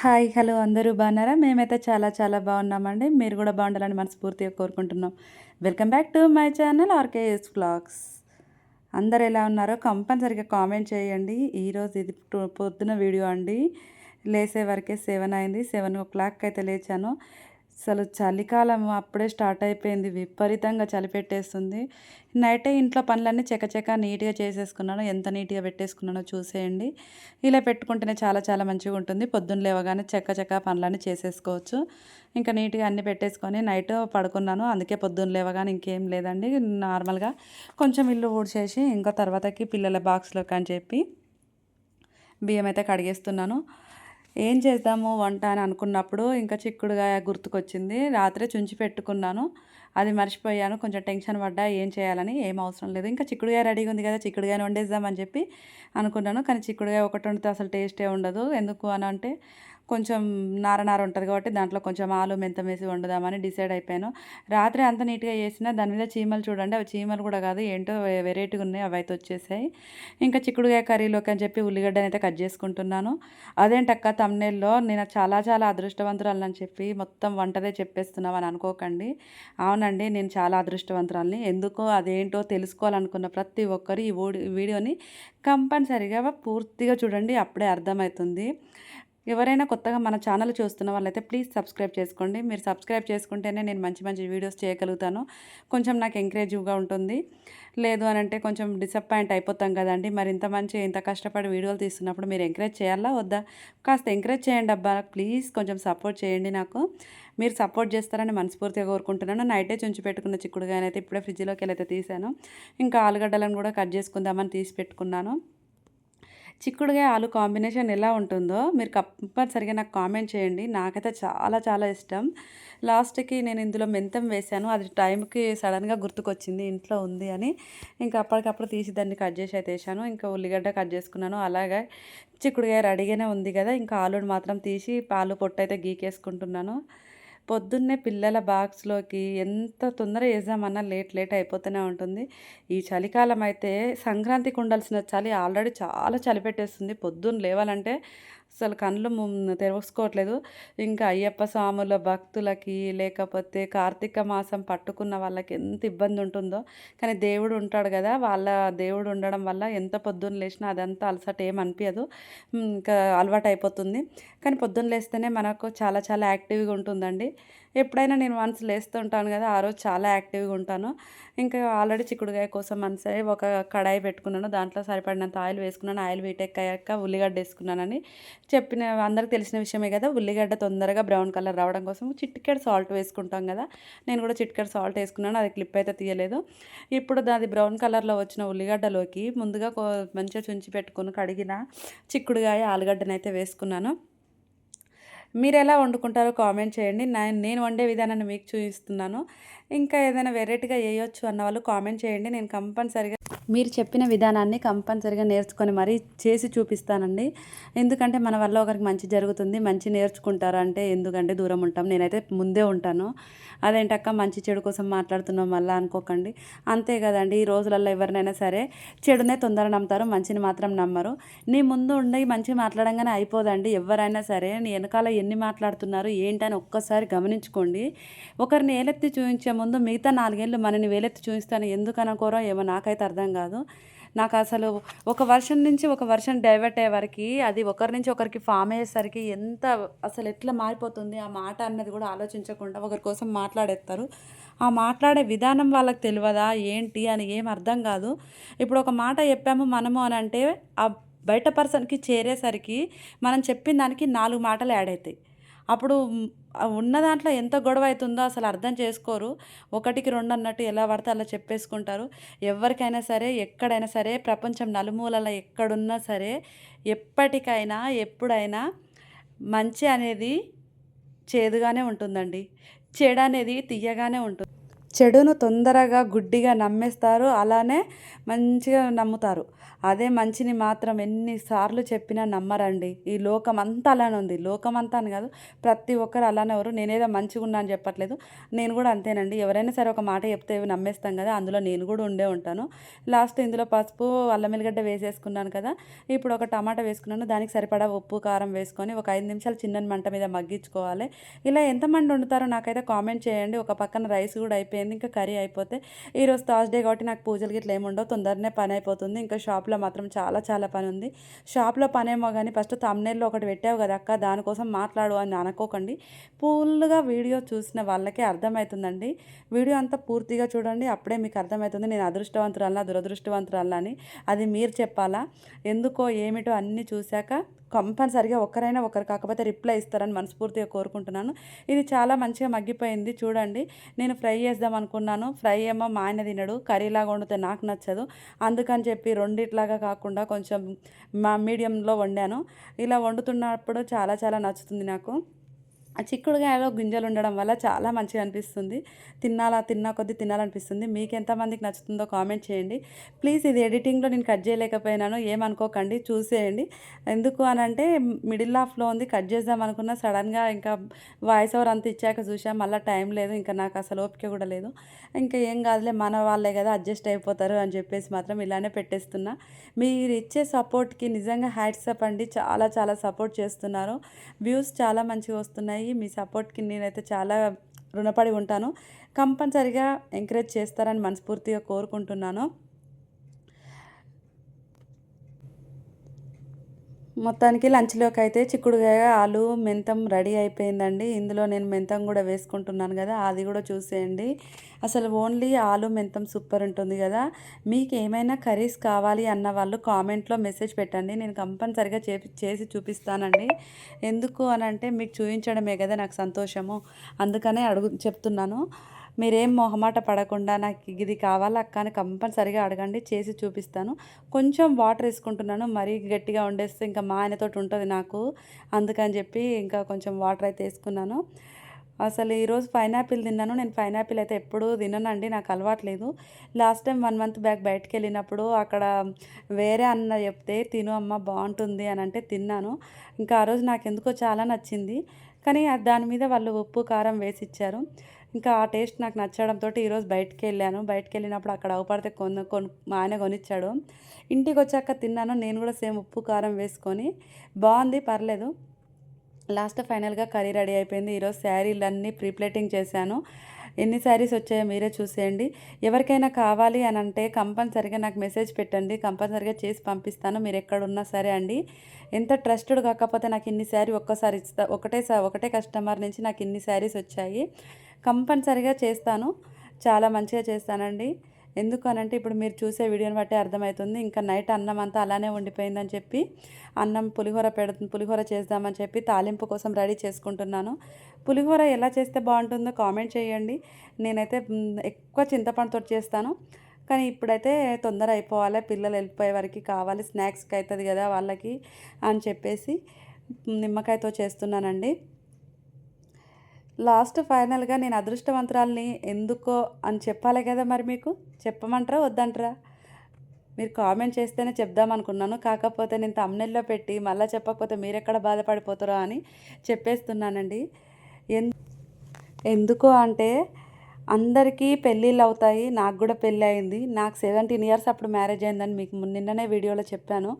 Hi hello అందరూ బాగున్నారా? మేమైతే చాలా చాలా బాగున్నామండి. మీరు కూడా బాగుండాలని మనస్ఫూర్తిగా కోరుకుంటున్నాం. Welcome back to my channel RKS vlogs అందరు ఎలా ఉన్నారో కంపల్సరిగా కామెంట్ చేయండి. ఈరోజు ఇది పొద్దున వీడియో అండి. లేసే వరకే సెవెన్ అయింది. సెవెన్ ఓ క్లాక్ అయితే లేచాను. అసలు చలికాలం అప్పుడే స్టార్ట్ అయిపోయింది విపరీతంగా చలి పెట్టేస్తుంది. నైటే ఇంట్లో పనులన్నీ చకచక నీట్గా చేసేసుకున్నాను. ఎంత నీట్గా పెట్టేసుకున్నానో చూసేయండి. ఇలా పెట్టుకుంటేనే చాలా చాలా మంచిగా ఉంటుంది. పొద్దున్న లేవగానే చక్క పనులన్నీ చేసేసుకోవచ్చు. ఇంకా నీట్గా అన్నీ పెట్టేసుకొని నైట్ పడుకున్నాను. అందుకే పొద్దున్న లేవగానే ఇంకేం లేదండి. నార్మల్గా కొంచెం ఇల్లు ఊడ్చేసి ఇంకా తర్వాతకి పిల్లల బాక్స్లోకి అని చెప్పి బియ్యం అయితే కడిగేస్తున్నాను. ఏం చేద్దాము వంట అని అనుకున్నప్పుడు ఇంకా చిక్కుడుగాయ గుర్తుకొచ్చింది. రాత్రే చుంచి పెట్టుకున్నాను. అది మర్చిపోయాను. కొంచెం టెన్షన్ పడ్డా ఏం చేయాలని ఏం అవసరం లేదు. ఇంకా చిక్కుడుగాయ రెడీగా ఉంది కదా చిక్కుడుగాయని వండేద్దామని చెప్పి అనుకున్నాను. కానీ చిక్కుడుగాయ ఒకటి వండితే అసలు టేస్టే ఉండదు. ఎందుకు అని అంటే కొంచెం నార నార ఉంటుంది కాబట్టి దాంట్లో కొంచెం ఆలు మెంతం వేసి వండుదామని డిసైడ్ అయిపోయాను. రాత్రి అంత నీట్గా చేసిన దాని మీద చీమలు చూడండి అవి చీమలు కూడా కాదు ఏంటో వెరైటీగా ఉన్నాయి అవి అయితే వచ్చేసాయి. ఇంకా చిక్కుడుగాయ కర్రీలోకి అని చెప్పి ఉల్లిగడ్డని అయితే కట్ చేసుకుంటున్నాను. అదేంటక్క తమ్నేల్లో నేను చాలా చాలా అదృష్టవంతురాలని అని చెప్పి మొత్తం వంటదే చెప్పేస్తున్నావు అని అనుకోకండి. అవునండి నేను చాలా అదృష్టవంతురాలని. ఎందుకో అదేంటో తెలుసుకోవాలనుకున్న ప్రతి ఒక్కరు ఈ వీడియోని కంపల్సరిగా పూర్తిగా చూడండి అప్పుడే అర్థమవుతుంది. ఎవరైనా కొత్తగా మన ఛానల్ చూస్తున్న వాళ్ళైతే ప్లీజ్ సబ్స్క్రైబ్ చేసుకోండి. మీరు సబ్స్క్రైబ్ చేసుకుంటేనే నేను మంచి మంచి వీడియోస్ చేయగలుగుతాను. కొంచెం నాకు ఎంకరేజివ్గా ఉంటుంది. లేదు అని అంటే కొంచెం డిసప్పాయింట్ అయిపోతాం కదండి. మరి ఇంత మంచి ఇంత కష్టపడి వీడియోలు తీస్తున్నప్పుడు మీరు ఎంకరేజ్ చేయాలా? వద్దా? కాస్త ఎంకరేజ్ చేయండి అబ్బా. ప్లీజ్ కొంచెం సపోర్ట్ చేయండి నాకు. మీరు సపోర్ట్ చేస్తారని మనస్ఫూర్తిగా కోరుకుంటున్నాను. నైటే చుంచి పెట్టుకున్న చిక్కుడుగానైతే ఇప్పుడే ఫ్రిడ్జ్లోకి వెళ్ళైతే తీసాను ఇంకా ఆలుగడ్డలను కూడా కట్ చేసుకుందామని తీసి పెట్టుకున్నాను. చిక్కుడుగా ఆలు కాంబినేషన్ ఎలా ఉంటుందో మీరు కంపల్సరిగా నాకు కామెంట్ చేయండి. నాకైతే చాలా చాలా ఇష్టం. లాస్ట్కి నేను ఇందులో మెంతం వేశాను అది టైంకి సడన్గా గుర్తుకొచ్చింది ఇంట్లో ఉంది అని. ఇంకా అప్పటికప్పుడు తీసి దాన్ని కట్ చేసి అయితే వేసాను. ఇంకా ఉల్లిగడ్డ కట్ చేసుకున్నాను. అలాగే చిక్కుడుగా రెడీగానే ఉంది కదా. ఇంకా ఆలుని మాత్రం తీసి పాలు పొట్టు అయితే గీకేసుకుంటున్నాను. పొద్దున్నే పిల్లల బాక్స్లోకి ఎంత తొందర వేసామన్నా లేట్ లేట్ అయిపోతూనే ఉంటుంది. ఈ చలికాలం అయితే సంక్రాంతికి ఉండాల్సిన చలి ఆల్రెడీ చాలా చలి పెట్టేస్తుంది. పొద్దున్న లేవాలంటే అసలు కళ్ళు తెరుసుకోవట్లేదు తెరుచుకోవట్లేదు ఇంకా అయ్యప్ప స్వాముల భక్తులకి లేకపోతే కార్తీక మాసం పట్టుకున్న వాళ్ళకి ఎంత ఇబ్బంది ఉంటుందో. కానీ దేవుడు ఉంటాడు కదా వాళ్ళ దేవుడు ఉండడం వల్ల ఎంత పొద్దున్న లేచినా అదంతా అలసట ఏం అనిపించదు ఇంకా అలవాటు అయిపోతుంది కానీ పొద్దున్న లేస్తేనే మనకు చాలా చాలా యాక్టివ్గా ఉంటుందండి. ఎప్పుడైనా నేను వన్స్ లేస్తూ ఉంటాను కదా ఆ రోజు చాలా యాక్టివ్గా ఉంటాను. ఇంకా ఆల్రెడీ చిక్కుడుగాయ కోసం మనసే ఒక కడాయి పెట్టుకున్నాను. దాంట్లో సరిపడినంత ఆయిల్ వేసుకున్నాను. ఆయిల్ వీటెక్కాక ఉల్లిగడ్డ వేసుకున్నానని చెప్పిన అందరికి తెలిసిన విషయమే కదా ఉల్లిగడ్డ తొందరగా బ్రౌన్ కలర్ రావడం కోసం చిటికెడు సాల్ట్ వేసుకుంటాం కదా. నేను కూడా చిట్కెడ్ సాల్ట్ వేసుకున్నాను. అది క్లిప్ అయితే తీయలేదు. ఇప్పుడు దాది బ్రౌన్ కలర్లో వచ్చిన ఉల్లిగడ్డలోకి ముందుగా మంచిగా చుంచి పెట్టుకుని కడిగిన చిక్కుడుగాయ ఆలుగడ్డనైతే వేసుకున్నాను. మీరు ఎలా వండుకుంటారో కామెంట్ చేయండి. నేను వండే విధానాన్ని మీకు చూపిస్తున్నాను. ఇంకా ఏదైనా వెరైటీగా చేయొచ్చు అన్న వాళ్ళు కామెంట్ చేయండి. నేను కంపల్సరిగా మీరు చెప్పిన విధానాన్ని కంపల్సరిగా నేర్చుకొని మరీ చేసి చూపిస్తానండి. ఎందుకంటే మన వల్ల ఒకరికి మంచి జరుగుతుంది మంచి నేర్చుకుంటారు అంటే ఎందుకంటే దూరం ఉంటాం. నేనైతే ముందే ఉంటాను. అదేంటక్క మంచి చెడు కోసం మాట్లాడుతున్నాం మళ్ళీ అనుకోకండి. అంతే కదండి ఈ రోజులలో ఎవరినైనా సరే చెడునే తొందర నమ్ముతారు మంచిని మాత్రం నమ్మరు. నీ ముందు ఉండి మంచి మాట్లాడంగానే అయిపోదండి. ఎవరైనా సరే నీ వెనకాల ఎన్ని మాట్లాడుతున్నారు ఏంటని ఒక్కసారి గమనించుకోండి. ఒకరిని ఏలెత్తి చూపించే ముందు మిగతా నాలుగేళ్ళు మనని వేలెత్తి చూపిస్తాను. ఎందుకనుకోరో ఏమో నాకైతే అర్థం కాదు. నాకు అసలు ఒక వర్షన్ నుంచి ఒక వర్షన్ డైవర్ట్ అయ్యేవరకు అది ఒకరి నుంచి ఒకరికి ఫామ్ అయ్యేసరికి ఎంత అసలు ఎట్లా మారిపోతుంది ఆ మాట అన్నది కూడా ఆలోచించకుండా ఒకరి కోసం మాట్లాడేస్తారు. ఆ మాట్లాడే విధానం వాళ్ళకి తెలియదా ఏంటి అని ఏం అర్థం కాదు. ఇప్పుడు ఒక మాట చెప్పాము మనము అని అంటే ఆ బయట పర్సన్కి చేరేసరికి మనం చెప్పిన దానికి నాలుగు మాటలు యాడ్ అవుతాయి అప్పుడు ఉన్న దాంట్లో ఎంత గొడవ అవుతుందో అసలు అర్థం చేసుకోరు. ఒకటికి రెండు అన్నట్టు ఎలా పడితే అలా చెప్పేసుకుంటారు. ఎవరికైనా సరే ఎక్కడైనా సరే ప్రపంచం నలుమూలల ఎక్కడున్నా సరే ఎప్పటికైనా ఎప్పుడైనా మంచి అనేది చేదుగానే ఉంటుందండి. చెడు అనేది తీయగానే ఉంటుంది. చెడును తొందరగా గుడ్డిగా నమ్మేస్తారు అలానే మంచిగా నమ్ముతారు. అదే మంచిని మాత్రం ఎన్నిసార్లు చెప్పినా నమ్మరండి. ఈ లోకం అంతా అలానే ఉంది. లోకం అంతా అని కాదు ప్రతి ఒక్కరు అలానే ఎవరు నేనేదో మంచిగా ఉన్నా అని చెప్పట్లేదు. నేను కూడా అంతేనండి. ఎవరైనా సరే ఒక మాట చెప్తే నమ్మేస్తాం కదా అందులో నేను కూడా ఉండే ఉంటాను. లాస్ట్ ఇందులో పసుపు అల్లం ఎల్లిగడ్డ వేసేసుకున్నాను కదా ఇప్పుడు ఒక టమాటా వేసుకున్నాను. దానికి సరిపడా ఉప్పు కారం వేసుకొని ఒక ఐదు నిమిషాలు చిన్న మంట మీద మగ్గించుకోవాలి. ఇలా ఎంతమంది వండుతారో నాకైతే కామెంట్ చేయండి. ఒక పక్కన రైస్ కూడా అయిపోయింది. ఇంకా కర్రీ అయిపోతే? ఈరోజు థర్స్డే కాబట్టి నాకు పూజలు గిట్ల ఏముండవు తొందరనే పని అయిపోతుంది. ఇంకా షాప్లో మాత్రం చాలా చాలా పని ఉంది. షాప్లో పని ఏమో కానీ ఫస్ట్ తమ్నేల్లో ఒకటి పెట్టావు కదా అక్క దానికోసం మాట్లాడు అని అనుకోకండి. ఫుల్గా వీడియో చూసిన వాళ్ళకే అర్థమవుతుందండి వీడియో అంతా పూర్తిగా చూడండి. అప్పుడే మీకు అర్థమవుతుంది నేను అదృష్టవంతురాలా దురదృష్టవంతురాలా అని. అది మీరు చెప్పాలా? ఎందుకో ఏమిటో అన్నీ చూశాక కంపల్సరిగా ఒకరైనా ఒకరు కాకపోతే రిప్లై ఇస్తారని మనస్ఫూర్తిగా కోరుకుంటున్నాను. ఇది చాలా మంచిగా మగ్గిపోయింది. చూడండి నేను ఫ్రై చేద్దాం అనుకున్నాను. ఫ్రై ఏమో మా ఆయన తినడు. కర్రీలాగా వండితే నాకు నచ్చదు. అందుకని చెప్పి రెండిట్లాగా కాకుండా కొంచెం మా మీడియంలో వండాను. ఇలా వండుతున్నప్పుడు చాలా చాలా నచ్చుతుంది నాకు. ఆ చిక్కుడుకాయలో గింజలు ఉండడం వల్ల చాలా మంచిగా అనిపిస్తుంది. తినాలా తిన్నా కొద్దీ తినాలనిపిస్తుంది. మీకు ఎంతమందికి నచ్చుతుందో కామెంట్ చేయండి. ప్లీజ్ ఇది ఎడిటింగ్లో నేను కట్ చేయలేకపోయినాను ఏమనుకోకండి చూసేయండి. ఎందుకు అని అంటే మిడిల్ ఆఫ్లో ఉంది కట్ చేద్దాం అనుకున్నా సడన్గా ఇంకా వాయిస్ ఓవర్ అంతా ఇచ్చాక చూసాం మళ్ళీ టైం లేదు ఇంకా నాకు అసలు ఓపిక కూడా లేదు. ఇంకా ఏం కాదులే మన వాళ్ళే కదా అడ్జస్ట్ అయిపోతారు అని చెప్పేసి మాత్రం ఇలానే పెట్టేస్తున్నా. మీరు ఇచ్చే సపోర్ట్కి నిజంగా హ్యాట్సప్ అండి చాలా చాలా సపోర్ట్ చేస్తున్నారు. వ్యూస్ చాలా మంచిగా వస్తున్నాయి. మీ సపోర్ట్కి నేనైతే చాలా రుణపడి ఉంటాను. కంపల్సరిగా ఎంకరేజ్ చేస్తారని మనస్ఫూర్తిగా కోరుకుంటున్నాను. మొత్తానికి లంచ్లోకి అయితే చిక్కుడుకాయ ఆలు మెంతం రెడీ అయిపోయిందండి. ఇందులో నేను మెంతం కూడా వేసుకుంటున్నాను కదా అది కూడా చూసేయండి. అసలు ఓన్లీ ఆలు మెంతం సూపర్ ఉంటుంది కదా. మీకు ఏమైనా కర్రీస్ కావాలి అన్న వాళ్ళు కామెంట్లో మెసేజ్ పెట్టండి. నేను కంపల్సరిగా చేపి చేసి చూపిస్తానండి. ఎందుకు అని అంటే మీకు చూపించడమే కదా నాకు సంతోషము. అందుకనే అడుగు చెప్తున్నాను. మీరేం మొహమాట పడకుండా నాకు ఇది కావాలా అక్క అని కంపల్సరిగా అడగండి చేసి చూపిస్తాను. కొంచెం వాటర్ వేసుకుంటున్నాను మరీ గట్టిగా ఉండేస్తే ఇంకా మా ఆయనతో ఉంటుంది నాకు. అందుకని చెప్పి ఇంకా కొంచెం వాటర్ అయితే వేసుకున్నాను. అసలు ఈరోజు పైనాపిల్ తిన్నాను. నేను పైనాపిల్ అయితే ఎప్పుడూ తిననండి నాకు అలవాట్లేదు last time one month back బయటకు వెళ్ళినప్పుడు అక్కడ వేరే అన్న చెప్తే తిను అమ్మ బాగుంటుంది అని అంటే తిన్నాను. ఇంకా ఆ రోజు నాకు ఎందుకో చాలా నచ్చింది. కానీ దాని మీద వాళ్ళు ఉప్పు కారం వేసి ఇచ్చారు ఇంకా ఆ టేస్ట్ నాకు నచ్చడంతో ఈరోజు బయటకు వెళ్ళాను. బయటకు వెళ్ళినప్పుడు అక్కడ అవపడితే కొను కొను మా ఆయన కొనిచ్చాడు. ఇంటికి వచ్చాక తిన్నాను. నేను కూడా సేమ్ ఉప్పు కారం వేసుకొని. బాగుంది పర్లేదు. లాస్ట్ ఫైనల్గా కర్రీ రెడీ అయిపోయింది. ఈరోజు శారీలన్నీ ప్రీప్లేటింగ్ చేశాను. ఎన్ని శారీస్ వచ్చాయో మీరే చూసేయండి. ఎవరికైనా కావాలి అని అంటే కంపల్సరిగా నాకు మెసేజ్ పెట్టండి. కంపల్సరిగా చేసి పంపిస్తాను. మీరు ఎక్కడున్నా సరే అండి. ఎంత ట్రస్టెడ్ కాకపోతే నాకు ఇన్ని శారీ ఒక్కసారి ఇస్తా ఒకటే ఒకటే కస్టమర్ నుంచి నాకు ఇన్ని శారీస్ వచ్చాయి. కంపల్సరిగా చేస్తాను. చాలా మంచిగా చేస్తానండి. ఎందుకు అనంటే ఇప్పుడు మీరు చూసే వీడియోని బట్టి అర్థమవుతుంది ఇంకా నైట్ అన్నం అంతా అలానే ఉండిపోయిందని చెప్పి అన్నం పులిహోర పెడ పులిహోర చేద్దామని చెప్పి తాలింపు కోసం రెడీ చేసుకుంటున్నాను. పులిహోర ఎలా చేస్తే బాగుంటుందో కామెంట్ చేయండి. నేనైతే ఎక్కువ చింతపండుతో చేస్తాను. కానీ ఇప్పుడైతే తొందర అయిపోవాలి. పిల్లలు వెళ్ళిపోయే వరకు కావాలి. స్నాక్స్కి అవుతుంది కదా వాళ్ళకి అని చెప్పేసి నిమ్మకాయతో చేస్తున్నానండి. లాస్ట్ ఫైనల్గా నేను అదృష్టవంతురాల్ని ఎందుకో అని చెప్పాలి కదా మరి మీకు? చెప్పమంటారా? వద్దంటారా? మీరు కామెంట్ చేస్తేనే చెప్దాం అనుకున్నాను. కాకపోతే నేను తమ్నెల్లో పెట్టి మళ్ళీ చెప్పకపోతే మీరు ఎక్కడ బాధపడిపోతారో అని చెప్పేస్తున్నానండి. ఎందుకు అంటే అందరికీ పెళ్ళిళ్ళు అవుతాయి. నాకు కూడా పెళ్ళి అయింది. నాకు సెవెంటీన్ ఇయర్స్ అప్పుడు మ్యారేజ్ అయిందని మీకు నిన్ననే వీడియోలో చెప్పాను.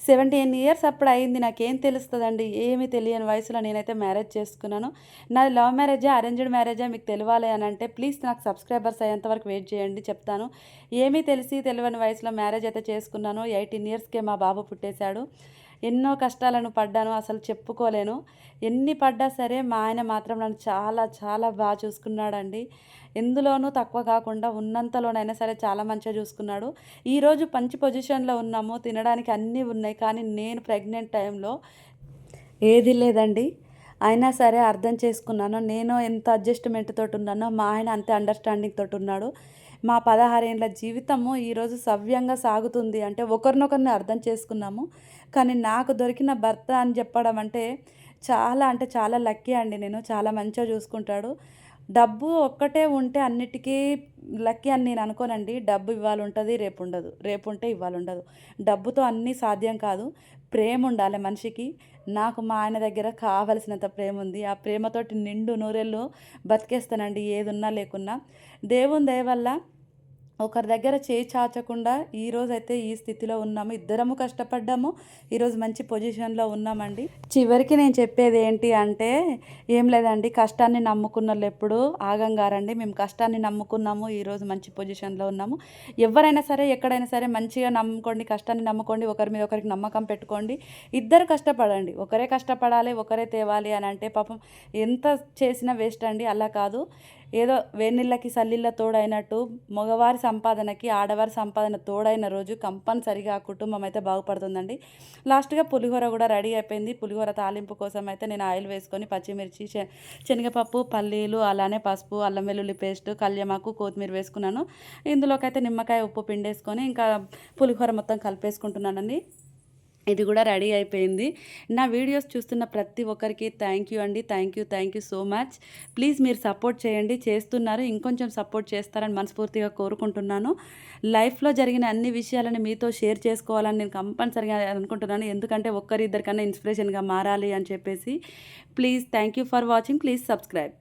సెవెంటీన్ ఇయర్స్ అప్పుడు అయింది నాకేం తెలుస్తుందండి ఏమీ తెలియని వయసులో నేనైతే మ్యారేజ్ చేసుకున్నాను. నాది లవ్ మ్యారేజా అరేంజ్డ్ మ్యారేజా మీకు తెలియాలి అని అంటే ప్లీజ్ నాకు సబ్స్క్రైబర్స్ అయ్యేంతవరకు వెయిట్ చేయండి చెప్తాను. ఏమీ తెలిసి తెలియని వయసులో మ్యారేజ్ అయితే చేసుకున్నాను. ఎయిటీన్ ఇయర్స్కే మా బాబు పుట్టేశాడు. ఎన్నో కష్టాలను పడ్డాను అసలు చెప్పుకోలేను. ఎన్ని పడ్డా సరే మా ఆయన మాత్రం నన్ను చాలా చాలా బాగా చూసుకున్నాడండి. ఎందులోనూ తక్కువ కాకుండా ఉన్నంతలోనైనా సరే చాలా మంచిగా చూసుకున్నాడు. ఈరోజు మంచి పొజిషన్లో ఉన్నాము తినడానికి అన్నీ ఉన్నాయి కానీ నేను ప్రెగ్నెంట్ టైంలో ఏది లేదండి. అయినా సరే అర్థం చేసుకున్నాను. నేను ఎంత అడ్జస్ట్మెంట్ తోటి ఉన్నానో మా ఆయన అంతే అండర్స్టాండింగ్ తోటి ఉన్నాడు. మా పదహారేళ్ళ జీవితము ఈరోజు సవ్యంగా సాగుతుంది. అంటే ఒకరినొకరిని అర్థం చేసుకున్నాము. కానీ నాకు దొరికిన భర్త అని చెప్పడం అంటే చాలా అంటే చాలా లక్కీ అండి. నేను చాలా మంచిగా చూసుకుంటాడు. డబ్బు ఒక్కటే ఉంటే అన్నిటికీ లక్కీ అని నేను అనుకోనండి. డబ్బు ఇవాళ ఉంటుంది రేపు ఉండదు రేపు ఉంటే ఇవాళ ఉండదు డబ్బుతో అన్నీ సాధ్యం కాదు. ప్రేమ ఉండాలి మనిషికి. నాకు మా ఆయన దగ్గర కావలసినంత ప్రేమ ఉంది ఆ ప్రేమతోటి నిండు నూరెళ్ళు బతికేస్తానండి ఏదున్నా లేకున్నా. దేవుని దయ వల్ల ఒకరి దగ్గర చేయి చాచకుండా ఈరోజు అయితే ఈ స్థితిలో ఉన్నాము. ఇద్దరము కష్టపడ్డాము. ఈరోజు మంచి పొజిషన్లో ఉన్నామండి. చివరికి నేను చెప్పేది ఏంటి అంటే ఏం లేదండి. కష్టాన్ని నమ్ముకున్న వాళ్ళు ఎప్పుడు ఆగంగారండి. మేము కష్టాన్ని నమ్ముకున్నాము. ఈరోజు మంచి పొజిషన్లో ఉన్నాము. ఎవరైనా సరే ఎక్కడైనా సరే మంచిగా నమ్ముకోండి కష్టాన్ని నమ్ముకోండి ఒకరి మీద ఒకరికి నమ్మకం పెట్టుకోండి. ఇద్దరు కష్టపడండి. ఒకరే కష్టపడాలి ఒకరే తేవాలి అని అంటే పాపం ఎంత చేసినా వేస్ట్ అండి. అలా కాదు. ఏదో వేనిళ్ళకి సల్లిళ్ళ తోడైనట్టు మగవారి సంపాదనకి ఆడవారి సంపాదన తోడైన రోజు కంపల్సరిగా ఆ కుటుంబం అయితే బాగుపడుతుందండి. లాస్ట్గా పులిహోర కూడా రెడీ అయిపోయింది. పులిహోర తాలింపు కోసం అయితే నేను ఆయిల్ వేసుకొని పచ్చిమిర్చి శనగపప్పు పల్లీలు అలానే పసుపు అల్లం వెల్లుల్లి పేస్ట్ కళ్యమాకు కొత్తిమీర వేసుకున్నాను. ఇందులోకి అయితే నిమ్మకాయ ఉప్పు పిండేసుకొని ఇంకా పులిహోర మొత్తం కలిపేసుకుంటున్నానండి. ఇది కూడా రెడీ అయిపోయింది. నా వీడియోస్ చూస్తున్న ప్రతి ఒక్కరికి థ్యాంక్ యూ అండి. Thank you thank you so much. Please మీరు సపోర్ట్ చేయండి. చేస్తున్నారు. ఇంకొంచెం సపోర్ట్ చేస్తారని మనస్ఫూర్తిగా కోరుకుంటున్నాను. లైఫ్లో జరిగిన అన్ని విషయాలను మీతో షేర్ చేసుకోవాలని నేను కంపల్సరిగా అనుకుంటున్నాను. ఎందుకంటే ఒక్కరిద్దరికన్నా ఇన్స్పిరేషన్గా మారాలి అని చెప్పేసి. Please thank you for watching. Please subscribe.